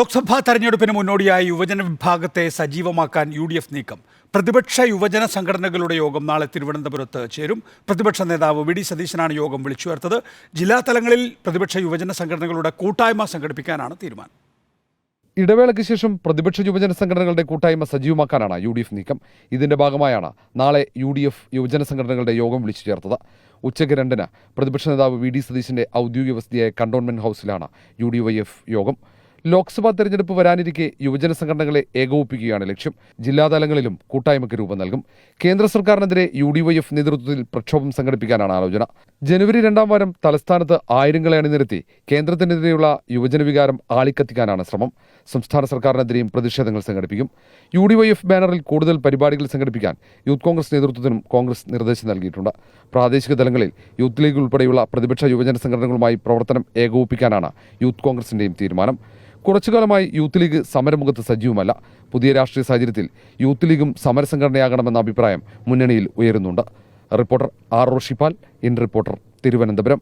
ലോക്സഭാ തെരഞ്ഞെടുപ്പിന് മുന്നോടിയായി യുവജന വിഭാഗത്തെ സജീവമാക്കാൻ യു ഡി എഫ് നീക്കം. പ്രതിപക്ഷ യുവജന സംഘടനകളുടെ യോഗം നാളെ തിരുവനന്തപുരത്ത് ചേരും. പ്രതിപക്ഷ നേതാവ് വി ഡി സതീശനാണ് യോഗം വിളിച്ചു ചേർത്തത് ജില്ലാ തലങ്ങളിൽ പ്രതിപക്ഷ യുവജന സംഘടനകളുടെ കൂട്ടായ്മ സംഘടിപ്പിക്കാനാണ് തീരുമാനം. ഇടവേളയ്ക്ക് ശേഷം പ്രതിപക്ഷ യുവജന സംഘടനകളുടെ കൂട്ടായ്മ സജീവമാക്കാനാണ് യു ഡി എഫ് നീക്കം. ഇതിന്റെ ഭാഗമായാണ് നാളെ യു ഡി എഫ് യുവജന സംഘടനകളുടെ യോഗം വിളിച്ചു ചേർത്തത് ഉച്ചയ്ക്ക് രണ്ടിന് പ്രതിപക്ഷ നേതാവ് വി ഡി സതീശന്റെ ഔദ്യോഗിക വസതിയായ കണ്ടോൺമെന്റ് ഹൗസിലാണ് യു ഡി വൈ എഫ് യോഗം. ലോക്സഭാ തെരഞ്ഞെടുപ്പ് വരാനിരിക്കെ യുവജന സംഘടനകളെ ഏകോപിപ്പിക്കുകയാണ് ലക്ഷ്യം. ജില്ലാതലങ്ങളിലും കൂട്ടായ്മയ്ക്ക് രൂപം നൽകും. കേന്ദ്ര സർക്കാരിനെതിരെ യു ഡി വൈ എഫ് നേതൃത്വത്തിൽ പ്രക്ഷോഭം സംഘടിപ്പിക്കാനാണ് ആലോചന. ജനുവരി രണ്ടാം വാരം തലസ്ഥാനത്ത് ആയിരങ്ങളെ അണിനിരത്തി കേന്ദ്രത്തിനെതിരെയുള്ള യുവജന വികാരം ആളിക്കത്തിക്കാനാണ് ശ്രമം. സംസ്ഥാന സർക്കാരിനെതിരെയും പ്രതിഷേധങ്ങൾ സംഘടിപ്പിക്കും. യു ഡി വൈ എഫ് ബാനറിൽ കൂടുതൽ പരിപാടികൾ സംഘടിപ്പിക്കാൻ യൂത്ത് കോൺഗ്രസ് നേതൃത്വത്തിനും കോൺഗ്രസ് നിർദ്ദേശം നൽകിയിട്ടുണ്ട്. പ്രാദേശിക തലങ്ങളിൽ യൂത്ത് ലീഗ് ഉൾപ്പെടെയുള്ള പ്രതിപക്ഷ യുവജന സംഘടനകളുമായി പ്രവർത്തനം ഏകോപിപ്പിക്കാനാണ് യൂത്ത് കോൺഗ്രസിന്റെയും തീരുമാനം. കുറച്ചുകാലമായി യൂത്ത് ലീഗ് സമരമുഖത്ത് സജീവമല്ല. പുതിയ രാഷ്ട്രീയ സാഹചര്യത്തിൽ യൂത്ത് ലീഗും സമരസംഘടനയാകണമെന്ന അഭിപ്രായം മുന്നണിയിൽ ഉയരുന്നുണ്ട്. Reporter R Roshippal in reporter Thiruvananthapuram.